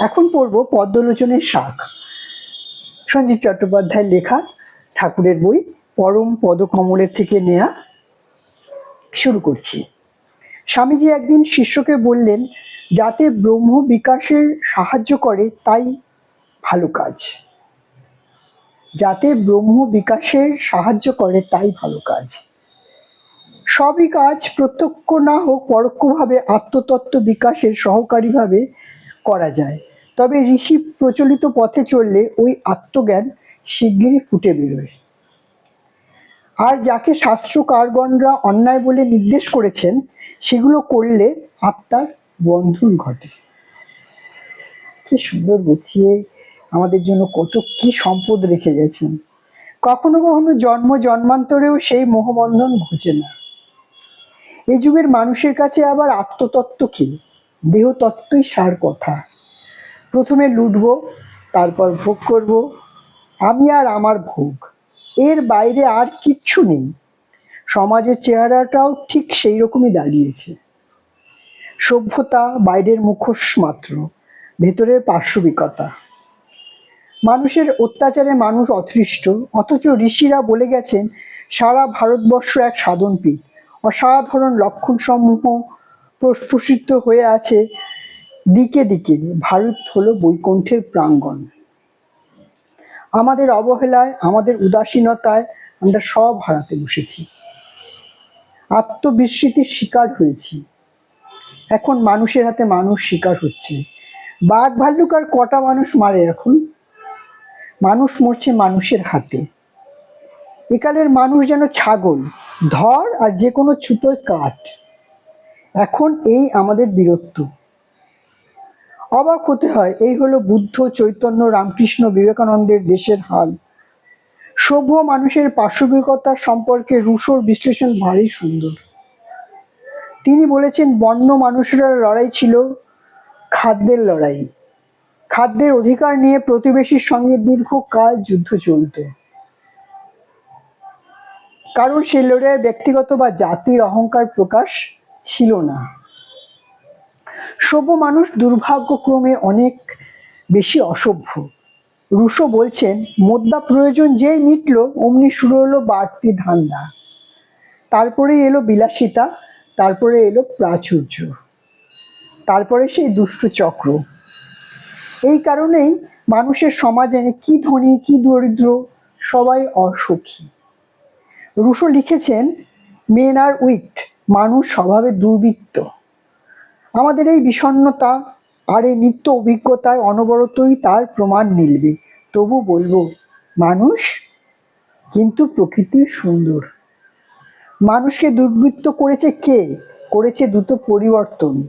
এখন পড়ব পদ্মলোচনের শাক সঞ্জীব চট্টোপাধ্যায়ের লেখা, ঠাকুরের বই, পরম পদকমলের থেকে নেয়া। শুরু করছি। স্বামীজি একদিন শিষ্যকে বললেন, যাতে ব্রহ্ম বিকাশের সাহায্য করে, তাই ভালো কাজ। যাতে ব্রহ্ম বিকাশের সাহায্য করে, তাই ভালো কাজ। সবই কাজ প্রত্যক্ষ না হোক, পরোক্ষভাবে আত্মতত্ত্ব বিকাশের সহকারীভাবে করা যায়। তবে ঋষি প্রচলিত পথে চললে ওই আত্মজ্ঞান শিগগিরই ফুটে বেরোয়। আর যাকে শাস্ত্রকারগণরা অন্যায় বলে নির্দেশ করেছেন, সেগুলো করলে আত্মার বন্ধন ঘটে। কি সুন্দর গুছিয়ে আমাদের জন্য কত কি সম্পদ রেখে গেছেন। কখনো কখনো জন্ম জন্মান্তরেও সেই মোহবন্ধন ঘুচে না। এই যুগের মানুষের কাছে আবার আত্মতত্ত্ব কি? দেহতত্ত্বই সার কথা। প্রথমে লুটবো, তারপর ভোগ করব। আমি আর আমার ভোগ। এর বাইরে আর কিচ্ছু নেই। সমাজের চেহারাটাও ঠিক সেই রকমই দাঁড়িয়েছে। সভ্যতা বাইরের মুখোশ মাত্র, ভেতরের পার্শ্ববিকতা। মানুষের অত্যাচারে মানুষ অতৃষ্ট অথচ ঋষিরা বলে গেছেন, সারা ভারতবর্ষ এক সাধনপীঠ, অসাধারণ লক্ষণ সমূহ প্রস্ফুটিত হয়ে আছে দিকে দিকে। ভারত হলো বৈকুণ্ঠের প্রাঙ্গণ। আমাদের অবহেলায়, আমাদের উদাসীনতায় আমরা সব হারাতে বসেছি। আত্মবিস্মৃতির শিকার হয়েছি। এখন মানুষের হাতে মানুষ শিকার হচ্ছে। বাঘ ভাল্লুক আর কটা মানুষ মারে এখন? মানুষ মরছে মানুষের হাতে। একালের মানুষ যেন ছাগল ধর আর যে কোনো ছুতোয় কাট এখন এই আমাদের বীরত্ব। অবাক হতে হয়, এই হলো বুদ্ধ চৈতন্য রামকৃষ্ণ বিবেকানন্দের দেশের হাল। সভ্য মানুষের পার্শ্ববিকতা সম্পর্কে রুশোর বিশ্লেষণ ভারী সুন্দর। তিনি বলেছেন, বন্য মানুষেরা লড়াই ছিল খাদ্যের লড়াই। খাদ্যের অধিকার নিয়ে প্রতিবেশীর সঙ্গে দীর্ঘকাল যুদ্ধ চলত। কারণ সে লড়াইয়ে ব্যক্তিগত বা জাতির অহংকার প্রকাশ ছিল না। সভ্য মানুষ দুর্ভাগ্যক্রমে অনেক বেশি অসভ্য। রুশো বলছেন, মোদ্দা প্রয়োজন যেই মিটলো, অমনি শুরু হলো বাড়তি ধান্দা। তারপরে এলো বিলাসিতা, তারপরে এলো প্রাচুর্য, তারপরে সেই দুষ্ট চক্র। এই কারণেই মানুষের সমাজে কি ধনী, কি দরিদ্র, সবাই অসুখী। রুশো লিখেছেন মেন আর উইক মানুষ স্বভাবে দুর্বৃত্ত। আমাদের এই বিষণ্ণতা আর এই নিত্য অভিজ্ঞতায় অনবরতই তার প্রমাণ মিলবে। তবু বলব, মানুষ কিন্তু প্রকৃতি সুন্দর। মানুষকে দুর্বৃত্ত করেছে কে? করেছে দ্রুত পরিবর্তন।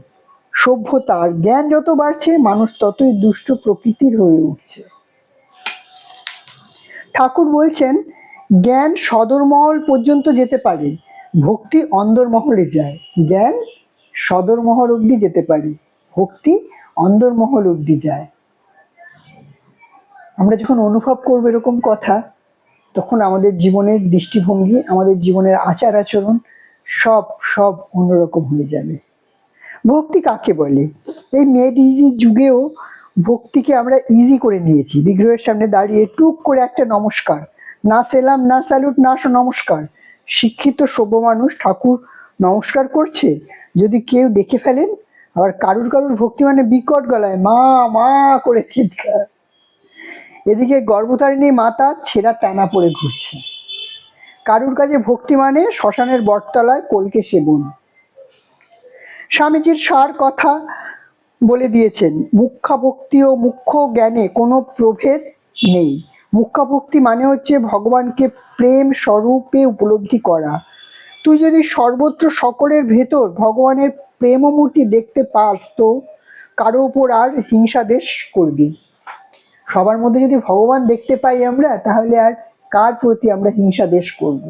সভ্যতার জ্ঞান যত বাড়ছে, মানুষ ততই দুষ্ট প্রকৃতির হয়ে উঠছে। ঠাকুর বলছেন, জ্ঞান সদরমহল পর্যন্ত যেতে পারে। ভক্তি অন্দরমহলে যায়। জ্ঞান সদরমহল অবধি যেতে পারে। ভক্তি অন্দরমহল অবধি যায়। আমরা যখন অনুভব করব এরকম কথা, তখন আমাদের জীবনের দৃষ্টিভঙ্গি, আমাদের জীবনের আচার আচরণ সব সব অন্যরকম হয়ে যাবে। ভক্তি কাকে বলে? এই মেড ইজি যুগেও ভক্তিকে আমরা ইজি করে নিয়েছি। বিগ্রহের সামনে দাঁড়িয়ে টুক করে একটা নমস্কার। না সেলাম, না স্যালুট, না নমস্কার। শিক্ষিত সভ্য মানুষ ঠাকুর নমস্কার করছে, যদি কেউ দেখে ফেলেন, আবার কারুর কারুর ভক্তি মানে বিকট গলায়, মা মা করে চিৎকার। এদিকে গর্ভধারিণী মাতা ছেঁড়া টানা পড়ে ঘুরছে। কারুর কাছে ভক্তি মানে শ্মশানের বটতলায় কলকে সেবন। স্বামীজির সার কথা বলে দিয়েছেন, মুখ্যা ভক্তি ও মুখ্য জ্ঞানে কোনো প্রভেদ নেই। মুখ্যা ভক্তি মানে হচ্ছে ভগবানকে প্রেম স্বরূপে উপলব্ধি করা। তুই যদি সর্বত্র সকলের ভেতর ভগবানের প্রেমমূর্তি দেখতে পাস তো কারও উপর আর হিংসা দেশ করবি। সবার মধ্যে যদি ভগবান দেখতে পাই আমরা, তাহলে আর কার প্রতি আমরা হিংসা দেশ করব?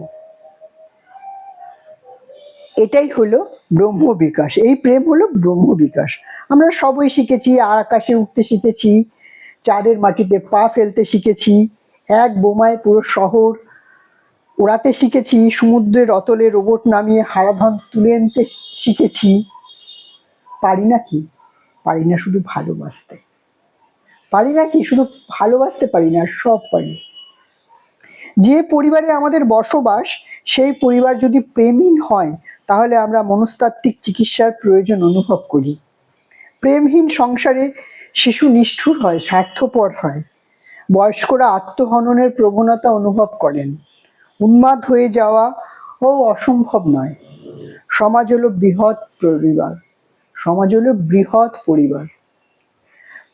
এটাই হলো ব্রহ্ম বিকাশ। এই প্রেম হলো ব্রহ্ম বিকাশ। আমরা সবই শিখেছি আর আকাশে উঠতে শিখেছি চাঁদের মাটিতে পা ফেলতে শিখেছি। এক বোমায় পুরো শহর ওড়াতে শিখেছি। সমুদ্রের অতলে রোবট নামিয়ে হারাধন তুলে আনতে শিখেছি। পারি না কি? পারি না শুধু ভালোবাসতে। পারি না কি? শুধু ভালোবাসতে পারি না, সব পারি। যে পরিবারে আমাদের বসবাস, সেই পরিবার যদি প্রেমহীন হয়, তাহলে আমরা মনস্তাত্ত্বিক চিকিৎসার প্রয়োজন অনুভব করি। প্রেমহীন সংসারে শিশু নিষ্ঠুর হয়, স্বার্থপর হয়। বয়স্করা আত্মহননের প্রবণতা অনুভব করেন। উন্মাদ হয়ে যাওয়া ও অসম্ভব নয়। সমাজ হলো বৃহৎ পরিবার। সমাজ হলো বৃহৎ পরিবার।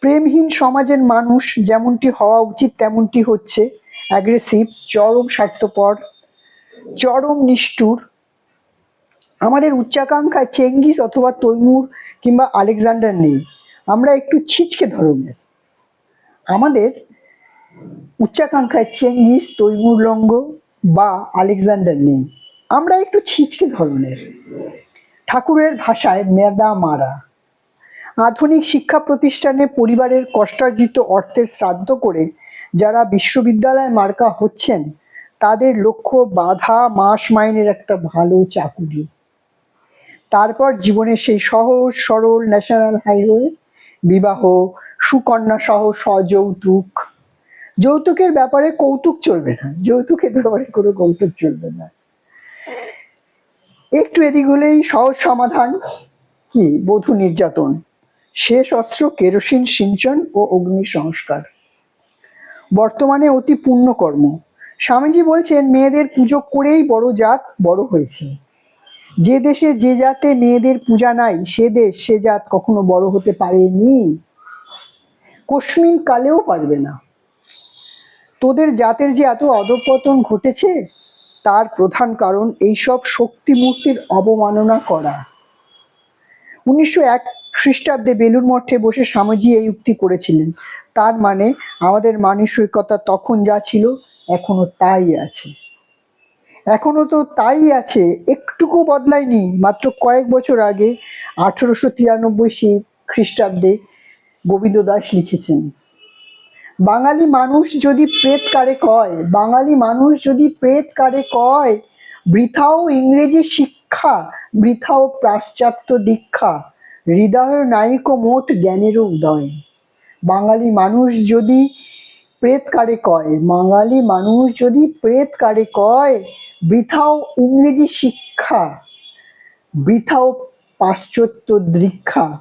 প্রেমহীন সমাজের মানুষ যেমনটি হওয়া উচিত, তেমনটি হচ্ছে অ্যাগ্রেসিভ চরম স্বার্থপর, চরম নিষ্ঠুর। আমাদের উচ্চাকাঙ্ক্ষায় চেঙ্গিস অথবা তৈমুর কিংবা আলেকজান্ডার নেই। আমরা একটু ছিচকে ধরনের আমাদের উচ্চাকাঙ্ক্ষায় চেঙ্গিস, তৈমুর লঙ্গ বা আলেকজান্ডার নেই। আমরা একটু ছিচকে ধরনের ঠাকুরের ভাষায় মেদা মারা। আধুনিক শিক্ষা প্রতিষ্ঠানে পরিবারের কষ্টার্জিত অর্থের শ্রাদ্ধ করে যারা বিশ্ববিদ্যালয় মার্কা হচ্ছেন, তাদের লক্ষ্য বাধা, মাস মাইনের একটা ভালো চাকুরি। তারপর জীবনের সেই সহজ, সরল ন্যাশনাল হাইওয়ে বিবাহ, সুকন্যা সহ সযৌতুক। যৌতুকের ব্যাপারে কৌতুক চলবে না। যৌতুকের ব্যাপারে কোনো কৌতুক চলবে না। একটু এদিক হলেই সহজ সমাধান কি? বধূ নির্যাতন, শেষ অস্ত্র, কেরোসিন, সিঞ্চন ও অগ্নি সংস্কার। বর্তমানে অতি পুণ্যকর্ম। স্বামীজি বলছেন, মেয়েদের পুজো করেই বড় জাত বড় হয়েছে। যে দেশে যে জাতে মেয়েদের পূজা নাই, সে দেশ, সে জাত কখনো বড় হতে পারেনি। কস্মিন কালেও পারবে না। তোদের জাতের যে এত অধপতন ঘটেছে, তার প্রধান কারণ এইসব শক্তি মূর্তির অবমাননা করা। উনিশশো এক খ্রিস্টাব্দে বেলুর মঠে বসে স্বামীজি এই উক্তি করেছিলেন। তার মানে আমাদের মানসিকতা তখন যা ছিল, এখনও তাই আছে। এখনও তো তাই আছে, একটুকু বদলায়নি, মাত্র কয়েক বছর আগে আঠেরোশো তিরানব্বই খ্রিস্টাব্দে গোবিন্দ দাস লিখেছেন, বাঙালি মানুষ যদি প্রেত কারে কয়, বাঙালি মানুষ যদি প্রেত কারে কয় বৃথাও ইংরেজি শিক্ষা বৃথাও পাশ্চাত্য দীক্ষা হৃদয় নায়িক মোট জ্ঞানেরও উদয়, বাঙালি মানুষ যদি প্রেত কারে কয়, বাঙালি মানুষ যদি প্রেত কারে কয় বৃথাও ইংরেজি শিক্ষা, বৃথাও পাশ্চাত্য দীক্ষা,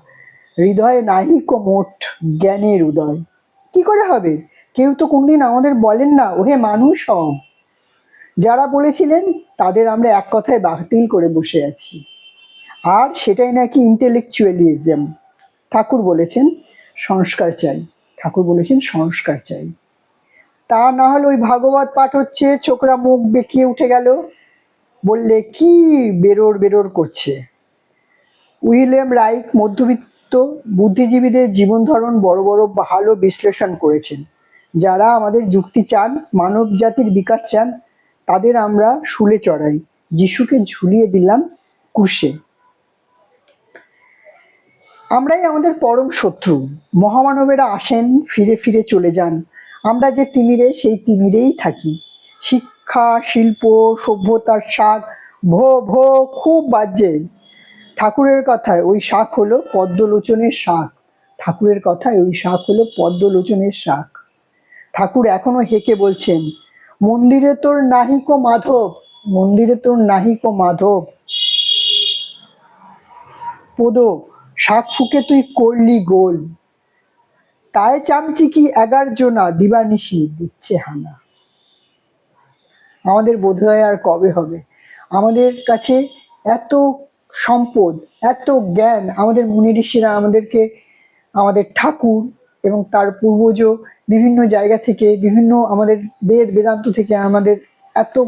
হৃদয়ে নাহিক মোট জ্ঞানের উদয়। কি করে হবে? কেউ তো কোনদিন আমাদের বলেন না, ওহে মানুষ হও। যারা বলেছিলেন, তাদের আমরা এক কথায় বাতিল করে বসে আছি। আর সেটাই নাকি ইন্টেলেকচুয়ালিজম ঠাকুর বলেছেন, সংস্কার চাই। ঠাকুর বলেছেন, সংস্কার চাই। তা না হলে ওই ভাগবত পাঠ হচ্ছে, ছোকরা মুখ বেঁকিয়ে উঠে গেল। বললে, কি বেরোর বেরোর করছে? উইলিয়াম রাইক, মধ্যবিত্ত, বুদ্ধিজীবীদের জীবন ধরন বড় বড় ভালো বিশ্লেষণ করেছেন। যারা আমাদের যুক্তি চান, মানব জাতির বিকাশ চান, তাদের আমরা শুলে চড়াই। যিশুকে ঝুলিয়ে দিলাম কুশে আমরাই আমাদের পরম শত্রু। মহামানবেরা আসেন, ফিরে ফিরে চলে যান। আমরা যে তিমিরে, সেই তিমিরেই থাকি। শিক্ষা, শিল্প, সভ্যতার শাক, ভো ভো, খুব বাজে। ঠাকুরের কথায় ওই শাক হলো পদ্মলোচনের শাক। ঠাকুরের কথায় ওই শাক হলো পদ্মলোচনের শাক। ঠাকুর এখনও হেকে বলছেন, মন্দিরে তোর নাহিক মাধব, মন্দিরে তোর নাহিক মাধব। পদ, শাক ফুকে তুই করলি গোল। তাই চামচি কি এগার জনা দিবানিশি? দিচ্ছে হানা। আমাদের বোধহয় আর কবে হবে? আমাদের কাছে এত সম্পদ, এত জ্ঞান আমাদের মুনি ঋষিরা আমাদেরকে, আমাদের ঠাকুর এবং তার পূর্বজ বিভিন্ন জায়গা থেকে, বিভিন্ন আমাদের বেদ বেদান্ত থেকে আমাদের এত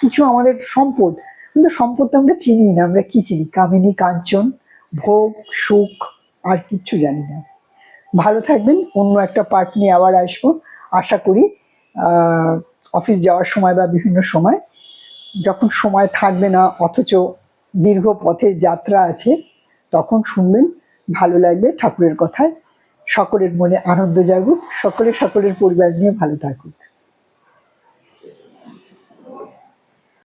কিছু আমাদের সম্পদ। কিন্তু সম্পদ তো আমরা চিনি না, আমরা কি চিনি? কামিনী, কাঞ্চন, ভোগ, সুখ, আর কিচ্ছু জানি না। ভালো থাকবেন, অন্য একটা পার্ট নিয়ে আবার আসব। আশা করি অফিস যাওয়ার সময় বা বিভিন্ন সময়, যখন সময় থাকবে না, অথচ দীর্ঘ পথের যাত্রা আছে, তখন শুনবেন, ভালো লাগবে ঠাকুরের কথায়। সকলের মনে আনন্দ জাগুক, সকলে সকলের পরিবার নিয়ে ভালো থাকুক।